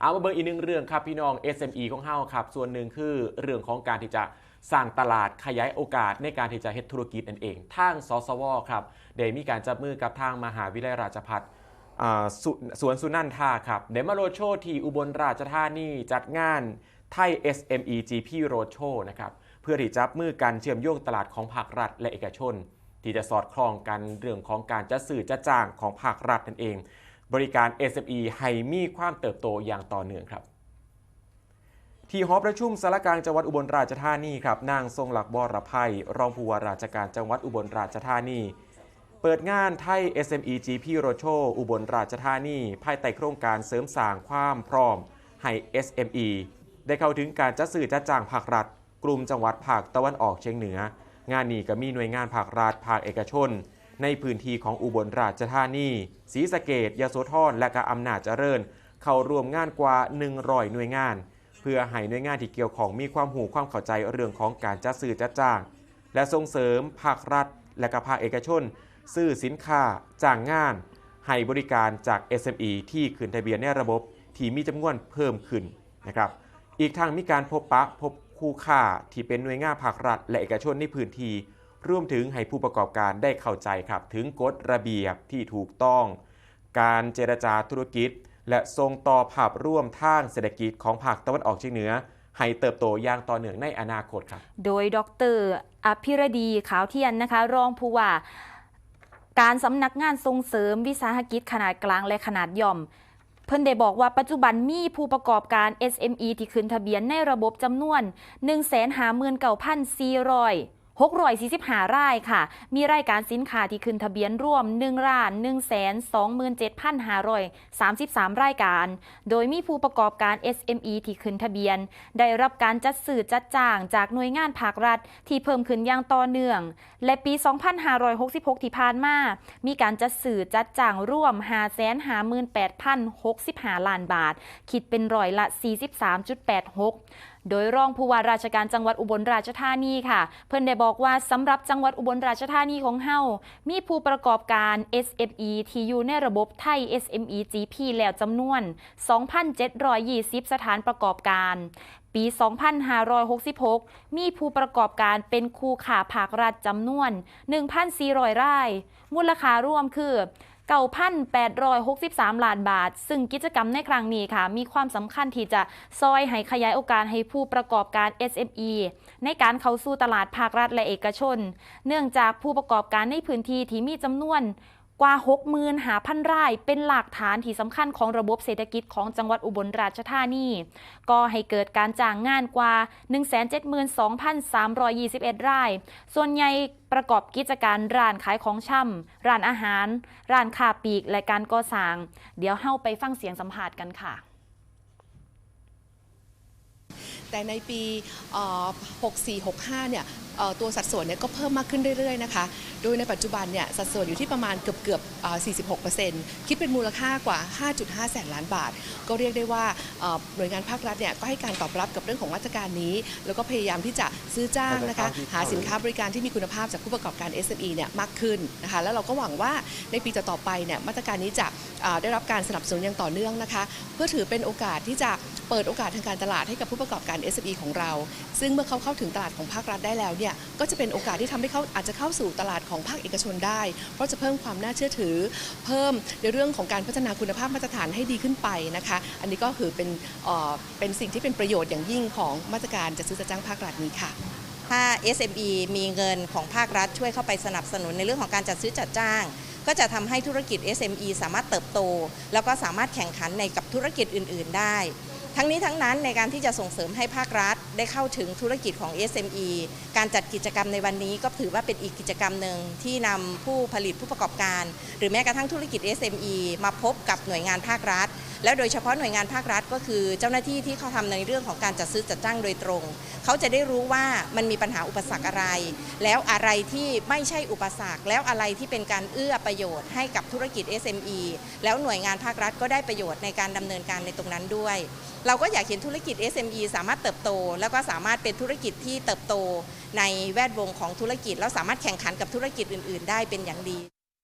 เอามาเบิ่งอีกหนึ่งเรื่องครับพี่น้อง SME ของเฮาครับ ส่วนหนึ่งคือเรื่องของการที่จะสร้างตลาดขยายโอกาสในการที่จะเฮ็ดธุรกิจนั่นเองทางสสวครับได้มีการจับมือกับทางมหาวิทยาลัยราชภัฏสสวนสุนันทาครับเดมาโรโชที่อุบลราชธานีจัดงานไทย SME GP Road Show นะครับเพื่อที่จับมือกันเชื่อมโยงตลาดของภาครัฐและเอกชน ที่จะสอดคล้องกันเรื่องของการจัดสื่อจัดจ้างของภาครัฐนั่นเอง บริการ SME ให้มีความเติบโตอย่างต่อเนื่องครับ ที่หอประชุมสารกลางจังหวัดอุบลราชธานีครับนางทรงหลักบรภัย รองผู้ว่าราชการจังหวัดอุบลราชธานี เปิดงานไทย SME GP r o c h o อุบลราชธานีภายใต้โครงการเสริมสร้างความพร้อมให้ SME ได้เข้าถึงการจัดซื้อจัดจ้างภาครัฐ กลุ่มจังหวัดภาคตะวันออกเฉียงเหนือ งานนี้ก็มีหน่วยงานภาครัฐภาคเอกชน ในพื้นที่ของอุบลราชธานีศรีสะเกดยโสธรและก็อำนาจเจริญ เข้าร่วมงานกว่า 100 หน่วยงาน เพื่อให้หน่วยงานที่เกี่ยวของมีความหูความเข้าใจเรื่องของการจัดซื้อจัดจ้าง และส่งเสริมภาครัฐ และก็ภาคเอกชน ซื้อสินค้าจ้างงาน ให้บริการจาก SME ที่ขึ้นทะเบียนในระบบที่มีจำนวนเพิ่มขึ้นนะครับอีกทางมีการพบปะพบคู่ค่าที่เป็นหน่วยงานภาครัฐ และเอกชนในพื้นที่ รวมถึงให้ผู้ประกอบการได้เข้าใจครับถึงกฎระเบียบที่ถูกต้อง การเจรจาธุรกิจ และส่งต่อภาพร่วมทางเศรษฐกิจของภาคตะวันออกเฉียงเหนือให้เติบโตอย่างต่อเนื่องในอนาคตครับ โดยดรอภิรดีขาวเทียนนะคะ รองผู้ว่าการสำนักงานส่งเสริมวิสาหกิจขนาดกลางและขนาดย่อม เพิ่นได้บอกว่าปัจจุบันมีผู้ประกอบการ SME ที่ขึ้นทะเบียนในระบบจำนวน 159,400 645รายค่ะ มีรายการสินค้าที่ขึ้นทะเบียนร่วม1ล้าน127,533 รายการ โดยมีผู้ประกอบการ SME ที่ขึ้นทะเบียน ได้รับการจัดสื่อจัดจ้างจากหน่วยงานภาครัฐ ที่เพิ่มขึ้นอย่างต่อเนื่อง และปี 2566 ที่ผ่านมา มีการจัดสื่อจัดจ้างร่วม 558,065 ล้านบาท คิดเป็นร้อยละ 43.86 โดยรองผู้ว่าราชการจังหวัดอุบลราชธานีค่ะ เพิ่นได้บอกว่าสำหรับจังหวัดอุบลราชธานีของเฮามีผู้ประกอบการ SME ที่อยู่ในระบบไทย SME GP แล้วจำนวน 2,720 สถานประกอบการปี 2566 มีผู้ประกอบการเป็นคู่ขาภาครัฐจำนวน 1,400 ราย มูลค่ารวมคือ 9,863 ล้านบาท ซึ่งกิจกรรมในครั้งนี้ค่ะ มีความสำคัญที่จะซอยให้ขยายโอกาสให้ผู้ประกอบการ SME ในการเข้าสู่ตลาดภาครัฐและเอกชน เนื่องจากผู้ประกอบการในพื้นที่ที่มีจำนวน กว่า60,000หาพันรายเป็นหลักฐานที่สำคัญของระบบเศรษฐกิจของจังหวัดอุบลราชธานี ก็ให้เกิดการจ้างงานกว่า 172,321รายส่วนใหญ่ประกอบกิจการร้านขายของช่ำร้านอาหาร ร้านค้าปลีกและการก่อสร้าง เดี๋ยวเฮาไปฟังเสียงสัมภาษณ์กันค่ะแต่ในปีเอ่อ64-65 เนี่ย ตัวสัดส่วนเนี่ยก็เพิ่มมากขึ้นเรื่อยๆนะคะ โดยในปัจจุบันเนี่ยสัดส่วนอยู่ที่ประมาณเกือบเกือบๆเอ่อ46%คิดเป็นมูลค่ากว่า 5.5 แสนล้านบาท ก็เรียกได้ว่าเอ่อหน่วยงานภาครัฐเนี่ยก็ให้การตอบรับกับเรื่องของมาตรการนี้ แล้วก็พยายามที่จะซื้อจ้างนะคะหาสินค้าบริการที่มีคุณภาพจากผู้ประกอบการ SME เนี่ยมากขึ้นนะคะแล้วเราก็หวังว่าในปีต่อๆไปเนี่ยมาตรการนี้จะอ่าได้รับการสนับสนุนอย่างต่อเนื่องนะคะ เพื่อถือเป็นโอกาสที่จะ เปิดโอกาสทางการตลาดให้กับผู้ประกอบการ SME ของเรา ซึ่งเมื่อเขาเข้าถึงตลาดของภาครัฐได้แล้วเนี่ยก็จะเป็นโอกาสที่ทำให้เขาอาจจะเข้าสู่ตลาดของภาคเอกชนได้ เพราะจะเพิ่มความน่าเชื่อถือ เพิ่มในเรื่องของการพัฒนาคุณภาพมาตรฐานให้ดีขึ้นไปนะคะ อันนี้ก็คือเป็นเป็นสิ่งที่เป็นประโยชน์อย่างยิ่งของมาตรการจัดซื้อจัดจ้างภาครัฐนี้ค่ะถ้า SME มีเงินของภาครัฐช่วยเข้าไปสนับสนุนในเรื่องของการจัดซื้อจัดจ้าง ก็จะทำให้ธุรกิจ SME สามารถเติบโต แล้วก็สามารถแข่งขันในกับธุรกิจอื่น ๆ ได้ ทั้งนี้ทั้งนั้นในการที่จะส่งเสริมให้ภาครัฐ ได้เข้าถึงธุรกิจของ SME การจัดกิจกรรมในวันนี้ก็ถือว่าเป็นอีกกิจกรรมหนึ่งที่นำผู้ผลิตผู้ประกอบการ หรือแม้กระทั่งธุรกิจ SME มาพบกับหน่วยงานภาครัฐแล้วโดยเฉพาะหน่วยงานภาครัฐก็คือเจ้าหน้าที่ที่เขาทำในเรื่องของการจัดซื้อจัดจ้างโดยตรง เขาจะได้รู้ว่ามันมีปัญหาอุปสรรคอะไร แล้วอะไรที่ไม่ใช่อุปสรรค แล้วอะไรที่เป็นการเอื้อประโยชน์ให้กับธุรกิจ SME แล้วหน่วยงานภาครัฐก็ได้ประโยชน์ในการดำเนินการในตรงนั้นด้วย เราก็อยากเห็นธุรกิจ SME สามารถเติบโต แล้วก็สามารถเป็นธุรกิจที่เติบโตในแวดวงของธุรกิจ แล้วสามารถแข่งขันกับธุรกิจอื่น ๆ ได้เป็นอย่างดี